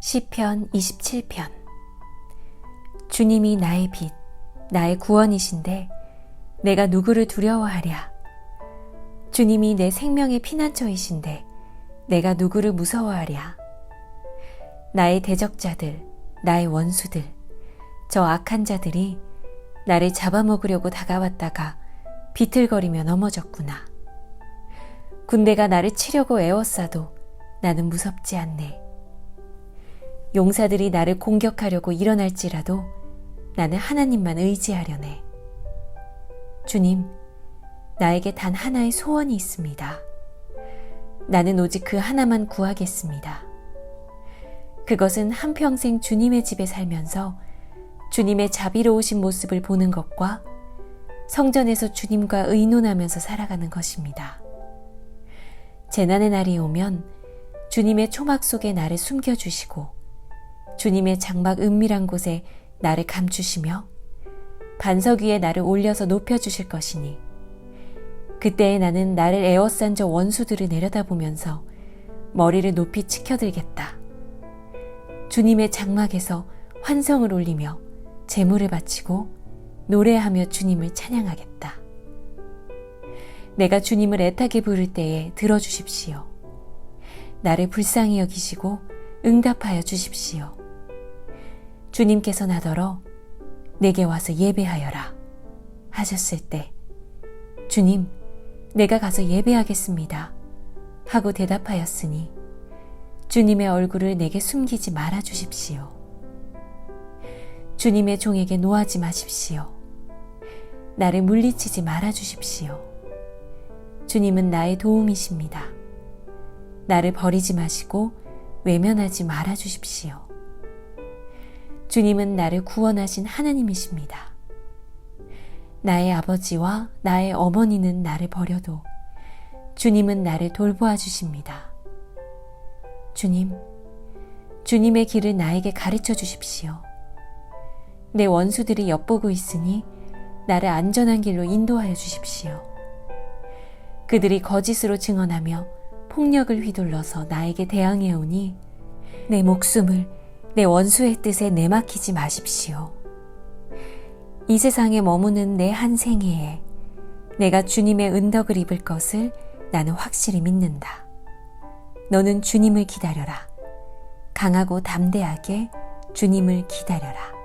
시편 27편 주님이 나의 빛, 나의 구원이신데 내가 누구를 두려워하랴. 주님이 내 생명의 피난처이신데 내가 누구를 무서워하랴. 나의 대적자들, 나의 원수들, 저 악한 자들이 나를 잡아먹으려고 다가왔다가 비틀거리며 넘어졌구나. 군대가 나를 치려고 애워싸도 나는 무섭지 않네. 용사들이 나를 공격하려고 일어날지라도 나는 하나님만 의지하려네. 주님, 나에게 단 하나의 소원이 있습니다. 나는 오직 그 하나만 구하겠습니다. 그것은 한평생 주님의 집에 살면서 주님의 자비로우신 모습을 보는 것과 성전에서 주님과 의논하면서 살아가는 것입니다. 재난의 날이 오면 주님의 초막 속에 나를 숨겨주시고 주님의 장막 은밀한 곳에 나를 감추시며 반석 위에 나를 올려서 높여주실 것이니 그때에 나는 나를 에워싼 저 원수들을 내려다보면서 머리를 높이 치켜들겠다. 주님의 장막에서 환성을 올리며 재물을 바치고 노래하며 주님을 찬양하겠다. 내가 주님을 애타게 부를 때에 들어주십시오. 나를 불쌍히 여기시고 응답하여 주십시오. 주님께서 나더러 내게 와서 예배하여라 하셨을 때 주님, 내가 가서 예배하겠습니다. 하고 대답하였으니 주님의 얼굴을 내게 숨기지 말아 주십시오. 주님의 종에게 노하지 마십시오. 나를 물리치지 말아 주십시오. 주님은 나의 도움이십니다. 나를 버리지 마시고 외면하지 말아 주십시오. 주님은 나를 구원하신 하나님이십니다. 나의 아버지와 나의 어머니는 나를 버려도 주님은 나를 돌보아 주십니다. 주님, 주님의 길을 나에게 가르쳐 주십시오. 내 원수들이 엿보고 있으니 나를 안전한 길로 인도하여 주십시오. 그들이 거짓으로 증언하며 폭력을 휘둘러서 나에게 대항해 오니 내 목숨을 내 원수의 뜻에 내맡기지 마십시오. 이 세상에 머무는 내 한 생애에 내가 주님의 은덕을 입을 것을 나는 확실히 믿는다. 너는 주님을 기다려라. 강하고 담대하게 주님을 기다려라.